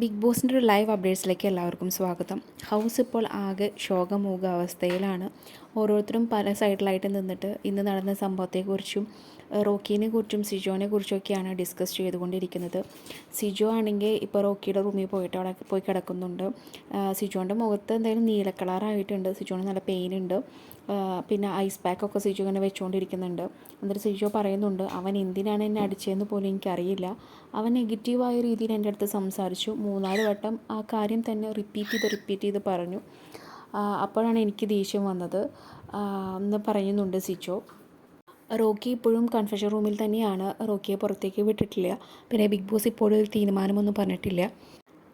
Big ബോസിന്റെ ഒരു live അപ്ഡേറ്റ്സിലേക്ക് എല്ലാവർക്കും സ്വാഗതം. ഹൗസ് ഇപ്പോൾ ആകെ ശോകമൂക അവസ്ഥയിലാണ്. ഓരോരുത്തരും പല സൈഡിലായിട്ട് നിന്നിട്ട് ഇന്ന് നടന്ന സംഭവത്തെക്കുറിച്ചും റോക്കീനെ കുറിച്ചും സിജോനെ കുറിച്ചൊക്കെയാണ് ഡിസ്കസ് ചെയ്തുകൊണ്ടിരിക്കുന്നത്. സിജോ ആണെങ്കിൽ ഇപ്പോൾ റോക്കിയുടെ റൂമിൽ പോയിട്ട് അവിടെ പോയി കിടക്കുന്നുണ്ട്. സിജോന്റെ മുഖത്ത് എന്തായാലും നീല കളറായിട്ടുണ്ട് സിജോന് നല്ല പെയിൻ ഉണ്ട്. പിന്നെ ഐസ് പാക്കൊക്കെ സിജു ഇങ്ങനെ വെച്ചുകൊണ്ടിരിക്കുന്നുണ്ട് എന്നിട്ട് സിജു പറയുന്നുണ്ട് അവൻ എന്തിനാണ് എന്നെ അടിച്ചതെന്ന് പോലും എനിക്കറിയില്ല. അവൻ നെഗറ്റീവായ രീതിയിൽ എന്റെ അടുത്ത് സംസാരിച്ചു. മൂന്നാൽ വട്ടം ആ കാര്യം തന്നെ റിപ്പീറ്റ് ചെയ്ത് റിപ്പീറ്റ് ചെയ്ത് പറഞ്ഞു. അപ്പോഴാണ് എനിക്ക് ദേഷ്യം വന്നത്. എന്ന് പറയുന്നുണ്ട് സിജോ. റോക്കി ഇപ്പോഴും കൺഫെഷൻ റൂമിൽ തന്നെയാണ്. റോക്കിയെ പുറത്തേക്ക് വിട്ടിട്ടില്ല. പിന്നെ ബിഗ് ബോസ് ഇപ്പോഴും ഒരു തീരുമാനമൊന്നും പറഞ്ഞിട്ടില്ല.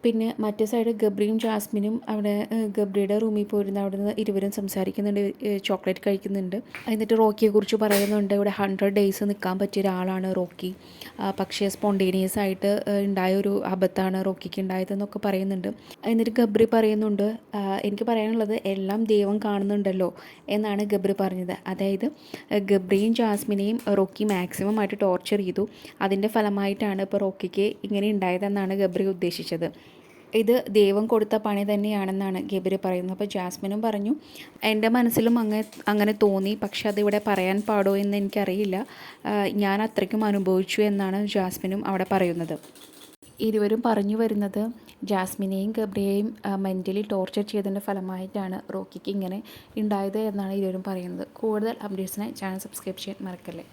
പിന്നെ മറ്റേ സൈഡ് ഗബ്രിയും ജാസ്മിനും അവിടെ ഗബ്രിയുടെ റൂമിൽ പോയിരുന്നു അവിടെ നിന്ന് ഇരുവരും സംസാരിക്കുന്നുണ്ട് ചോക്ലേറ്റ് കഴിക്കുന്നുണ്ട്. എന്നിട്ട് റോക്കിയെ കുറിച്ച് പറയുന്നുണ്ട് ഇവിടെ ഹൺഡ്രഡ് ഡേയ്സ് നിൽക്കാൻ പറ്റിയ ഒരാളാണ് റോക്കി. പക്ഷേ സ്പോണ്ടേനിയസ് ആയിട്ട് ഉണ്ടായ ഒരു അബദ്ധമാണ് റോക്കിക്ക് ഉണ്ടായതെന്നൊക്കെ പറയുന്നുണ്ട്. എന്നിട്ട് ഗബ്രി പറയുന്നുണ്ട് എനിക്ക് പറയാനുള്ളത് എല്ലാം ദൈവം കാണുന്നുണ്ടല്ലോ എന്നാണ് ഗബ്രി പറഞ്ഞത്. അതായത് ഗബ്രിയും ജാസ്മിനെയും റോക്കി മാക്സിമം ആയിട്ട് ടോർച്ചർ ചെയ്തു. അതിന്റെ ഫലമായിട്ടാണ് ഇപ്പോൾ റോക്കിക്ക് ഇങ്ങനെ ഉണ്ടായതെന്നാണ് ഗബ്രി ഉദ്ദേശിച്ചത്. ഇത് ദൈവം കൊടുത്ത പണി തന്നെയാണെന്നാണ് ഗബ്രി പറയുന്നത്. അപ്പോൾ ജാസ്മിനും പറഞ്ഞു എന്റെ മനസ്സിലും അങ്ങനെ അങ്ങനെ തോന്നി പക്ഷെ അതിവിടെ പറയാൻ പാടോ എന്ന് എനിക്കറിയില്ല. ഞാൻ അത്രയ്ക്കും അനുഭവിച്ചു എന്നാണ് ജാസ്മിനും അവിടെ പറയുന്നത്. ഇരുവരും പറഞ്ഞു വരുന്നത് ജാസ്മിനെയും ഗബ്രിയെയും മെന്റലി ടോർച്ചർ ചെയ്തതിന്റെ ഫലമായിട്ടാണ് റോക്കിക്ക് ഇങ്ങനെ ഉണ്ടായത് എന്നാണ് ഇരുവരും പറയുന്നത്. കൂടുതൽ അപ്ഡേറ്റ്സിനായി ചാനൽ സബ്സ്ക്രൈബ് ചെയ്യാൻ മറക്കല്ലേ.